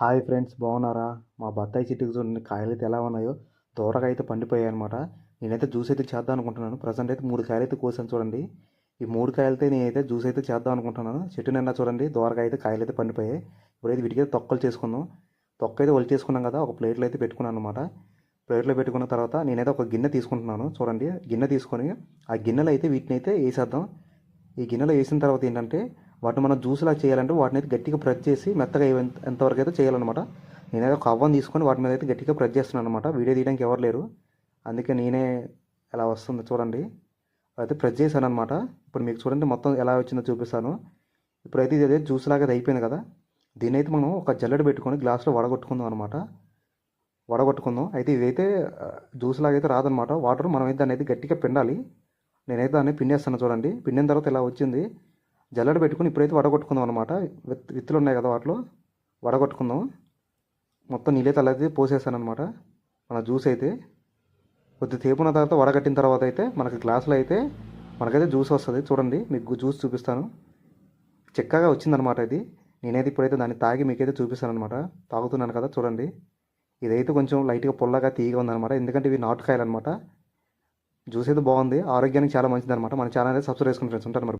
Hi friends బాగున్నారా? మా బత్తాయి చెట్టుకు చూడండి కాయలు అయితే ఎలా ఉన్నాయో. దూరగా అయితే పండిపోయాయి అనమాట నేనైతే జ్యూస్ అయితే చేద్దాం అనుకుంటున్నాను. ప్రజెంట్ అయితే మూడు కాయలు అయితే కోసాను చూడండి. ఈ మూడు కాయలతో నేనైతే జ్యూస్ అయితే చేద్దాం అనుకుంటున్నాను. చెట్టు నిన్న చూడండి దూరగా అయితే కాయలు అయితే పండిపోయాయి. ఇప్పుడైతే వీటికి అయితే తొక్కలు చేసుకుందాం. తొక్క అయితే ఒలి చేసుకున్నాం కదా ఒక ప్లేట్లో అయితే పెట్టుకున్నాను అనమాట ప్లేట్లో పెట్టుకున్న తర్వాత నేనైతే ఒక గిన్నె తీసుకుంటున్నాను చూడండి. గిన్నె తీసుకొని ఆ గిన్నెలో అయితే వీటిని అయితే వేసేద్దాం. ఈ గిన్నెలో వేసిన తర్వాత ఏంటంటే వాటిని మనం జ్యూస్లా చేయాలంటే వాటిని అయితే గట్టిగా ప్రెస్ చేసి మెత్తగా ఎంతవరకు అయితే చేయాలన్నమాట. నేనైతే ఒక అవ్వం తీసుకొని వాటి మీద అయితే గట్టిగా ప్రెస్ చేస్తున్నాను అనమాట వీడియో తీయడానికి ఎవరు లేరు. అందుకే నేనే ఎలా వస్తుందో చూడండి. అయితే ప్రెస్ చేశాను అనమాట ఇప్పుడు మీకు చూడండి మొత్తం ఎలా వచ్చిందో చూపిస్తాను. ఇప్పుడైతే ఇది అదే జ్యూస్ లాగా అయిపోయింది కదా. దీని అయితే మనం ఒక జల్లెడ పెట్టుకొని గ్లాస్లో వడగొట్టుకుందాం అనమాట వడగొట్టుకుందాం. అయితే ఇదైతే జ్యూస్ లాగా అయితే రాదనమాట వాటర్ మనం అయితే దాన్ని అయితే గట్టిగా పిండాలి. నేనైతే దాన్ని పిండేస్తాను చూడండి. పిండిన తర్వాత ఇలా వచ్చింది? జల్లెడ పెట్టుకుని ఇప్పుడైతే వడగొట్టుకుందాం అనమాట విత్ విత్తులు ఉన్నాయి కదా వాటిలో. వడగొట్టుకుందాం. మొత్తం నీళ్ళైతే అలా అయితే పోసేసాను అనమాట మన జ్యూస్ అయితే. కొద్ది తేపున తర్వాత వడగట్టిన తర్వాత అయితే మనకి గ్లాసులో అయితే మనకైతే జ్యూస్ వస్తుంది. చూడండి మీకు జ్యూస్ చూపిస్తాను. చిక్కగా వచ్చిందనమాట ఇది. నేనైతే ఇప్పుడైతే దాన్ని తాగి మీకైతే చూపిస్తాను అనమాట తాగుతున్నాను కదా చూడండి. ఇదైతే కొంచెం లైట్గా పుల్లగా తీయగా ఉందన్నమాట. ఎందుకంటే ఇవి నాటుకాయలు అనమాట జ్యూస్ అయితే బాగుంది. ఆరోగ్యానికి చాలా మంచిది అనమాట మన ఛానల్ అయితే సబ్స్క్రైబ్ చేసుకుని ఫ్రెండ్స్ ఉంటారు మరి.